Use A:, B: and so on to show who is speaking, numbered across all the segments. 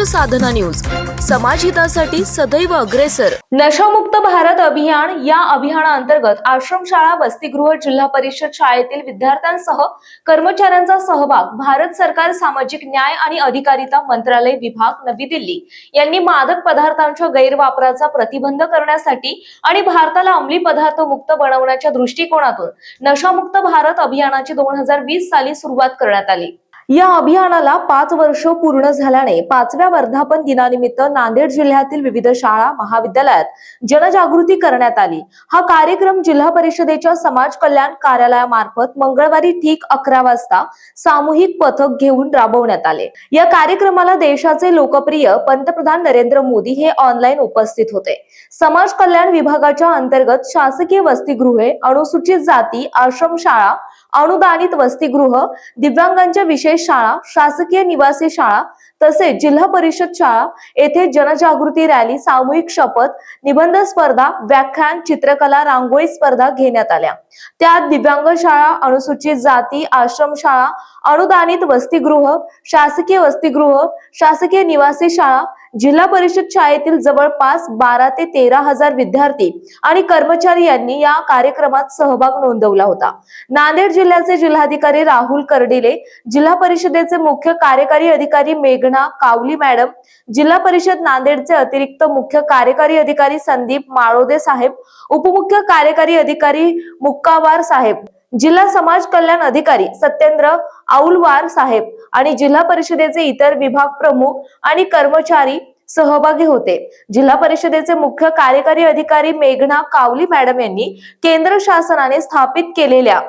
A: साधना news. समाजहितासाठी सदैव अग्रेसर.
B: नशामुक्त भारत अभियान या अभियानाअंतर्गत आश्रमशाळा वसतिगृह जिल्हा परिषद शाळेतील विद्यार्थ्यांसह कर्मचाऱ्यांचा सहभाग भारत सरकार सामाजिक न्याय आणि अधिकारिता मंत्रालय विभाग नवी दिल्ली. यांनी मादक पदार्थांच्या गैरवापराचा प्रतिबंध करण्यासाठी आणि भारताला अंमली पदार्थ मुक्त बनवण्याच्या दृष्टिकोनातून नशामुक्त भारत अभियानाची दोन हजार वीस साली सुरुवात करण्यात आली. या अभियानाला पाच वर्ष पूर्ण झाल्याने पाचव्या वर्धापन दिनानिमित्त नांदेड जिल्ह्यातील विविध शाळा महाविद्यालयात जनजागृती करण्यात आली. हा कार्यक्रम जिल्हा परिषदेच्या समाज कल्याण कार्यालयामार्फत मंगळवारी ठीक अकरा वाजता सामूहिक पथक घेऊन राबवण्यात आले. या कार्यक्रमाला देशाचे लोकप्रिय पंतप्रधान नरेंद्र मोदी हे ऑनलाईन उपस्थित होते. समाज कल्याण विभागाच्या अंतर्गत शासकीय वसतिगृहे अनुसूचित जाती आश्रमशाळा अनुदानित वसतिगृह दिव्यांगांच्या विशेष शाळा शासकीय निवासी शाळा तसेच जिल्हा परिषद शाळा येथे जनजागृती रॅली सामूहिक शपथ निबंध स्पर्धा व्याख्यान चित्रकला रांगोळी स्पर्धा घेण्यात आल्या. त्यात दिव्यांग शाळा अनुसूचित जाती आश्रम शाळा अनुदानित वसतिगृह शासकीय वसतिगृह शासकीय निवासी शाळा जिल्हा परिषद शाळेतील जवळपास बारा ते तेरा हजार विद्यार्थी आणि कर्मचारी यांनी या कार्यक्रमात सहभाग नोंदवला होता. नांदेड जिल्ह्याचे जिल्हाधिकारी राहुल कर्डिले जिल्हा परिषदेचे मुख्य कार्यकारी अधिकारी मेघना कावली मॅडम जिल्हा परिषद नांदेडचे अतिरिक्त मुख्य कार्यकारी अधिकारी संदीप माळोदे साहेब उपमुख्य कार्यकारी अधिकारी मुक्कावार साहेब जिल्हा समाज कल्याण अधिकारी सत्येंद्र औलवार साहेब आणि जिल्हा परिषदेचे इतर विभाग प्रमुख आणि कर्मचारी सहभागी होते. जिल्हा परिषदेचे मुख्य कार्यकारी अधिकारी मेघना कावली मॅडम यांनी केंद्र शासनाने स्थापित केलेल्या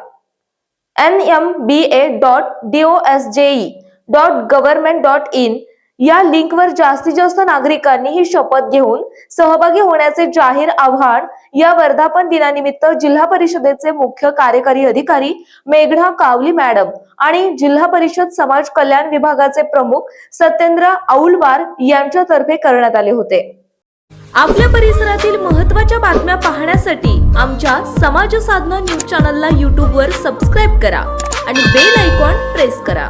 B: N M B A dot D O S J E dot government dot in या लिंकवर जास्तीत जास्त नागरिकांनी ही शपथ घेऊन सहभागी होण्याचे जाहीर आव्हान या वर्धापन दिनानिमित्त जिल्हा परिषदेचे मुख्य कार्यकारी अधिकारी मेघना कावली मॅडम आणि जिल्हा परिषद समाज कल्याण विभागाचे प्रमुख सत्येंद्र औलवार यांच्यातर्फे करण्यात आले होते.
A: आपल्या परिसरातील महत्त्वाच्या बातम्या पाहण्यासाठी आमच्या समाज साधना न्यूज चॅनलला यूट्यूबवर सबस्क्राईब करा आणि बेल आयकॉन प्रेस करा.